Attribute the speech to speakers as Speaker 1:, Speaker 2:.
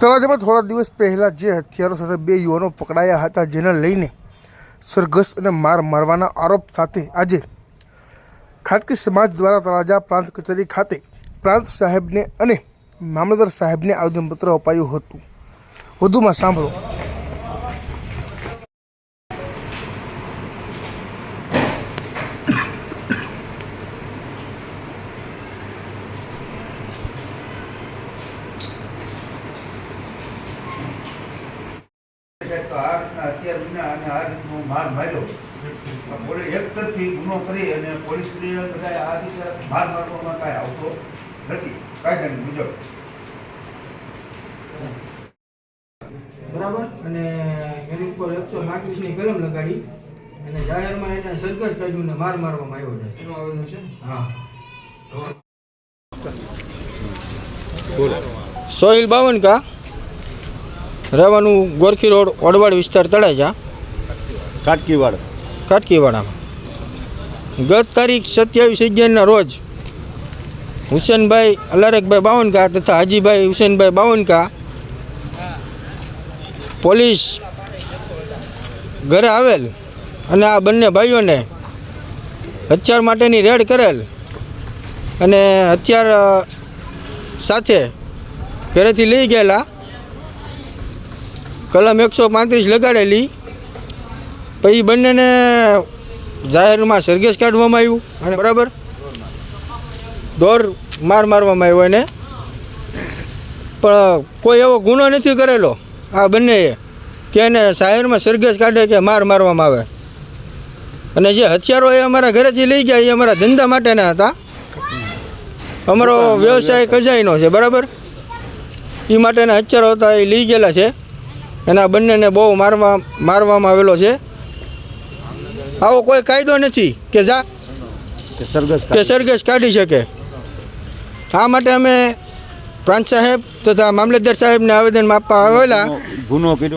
Speaker 1: તળાજામાં થોડા દિવસ પહેલાં જે હથિયારો સાથે બે યુવાનો પકડાયા હતા, જેને લઈને સરઘસ અને માર મારવાના આરોપ સાથે આજે ખાટકી સમાજ દ્વારા તળાજા પ્રાંત કચેરી ખાતે પ્રાંત સાહેબને અને મામલતદાર સાહેબને આવેદનપત્ર અપાયું હતું. વધુમાં સાંભળો.
Speaker 2: તો આ રીતના હથિયાર વિના અને આ રીતનો માર માર્યો. પોલીસ એક તરફથી ગુનો કરી અને પોલીસને બધા આ રીતે માર મારવામાં કાંઈ આવતો નથી. કાયદાની મુજબ.
Speaker 3: બરાબર? અને એની ઉપર એકસો પાંત્રીસની કલમ લગાડી અને જાહેરમાં એને સરઘસ કાઢ્યું ને માર મારવામાં આવ્યો છે. એનું આવેદન છે? હા.
Speaker 4: સોહિલ બાવન કા? રહેવાનું ગોરખી રોડ ઓડવાડ વિસ્તાર તળાજા
Speaker 5: કાટકીવાડ.
Speaker 4: કાટકીવાડામાં. ગત તારીખ સત્યાવીસ અગિયારના રોજ હુસેનભાઈ અલારકભાઈ બાવનકા તથા હાજીભાઈ હુસેનભાઈ બાવનકા પોલીસ ઘરે આવેલ અને આ બંને ભાઈઓને હથિયાર માટેની રેડ કરેલ અને હથિયાર સાથે ઘરેથી લઈ ગયેલા કલમ એકસો પાંત્રીસ લગાડેલી. પછી બંનેને જાહેરમાં સરઘેસ કાઢવામાં આવ્યું. અને બરાબર? દોર માર મારવામાં આવ્યો એને. પણ કોઈ એવો ગુનો નથી કરેલો આ બંનેએ, કે એને જાહેરમાં સરઘેસ કાઢે કે માર મારવામાં આવે. અને જે હથિયારો એ અમારા ઘરેથી લઈ ગયા, એ અમારા ધંધા માટેના હતા. અમારો વ્યવસાય કજાઈનો છે, બરાબર? એ માટેના હથિયારો હતા, એ લઈ ગયેલા છે. એના બંનેને બહુ મારવા મારવામાં આવેલો છે. આવો કોઈ કાયદો નથી કે જા
Speaker 5: કે સરઘસ
Speaker 4: કાઢી શકે. આ માટે અમે પ્રાંત સાહેબ તથા મામલતદાર સાહેબને આવેદન આપવા આવેલા.
Speaker 5: ગુનો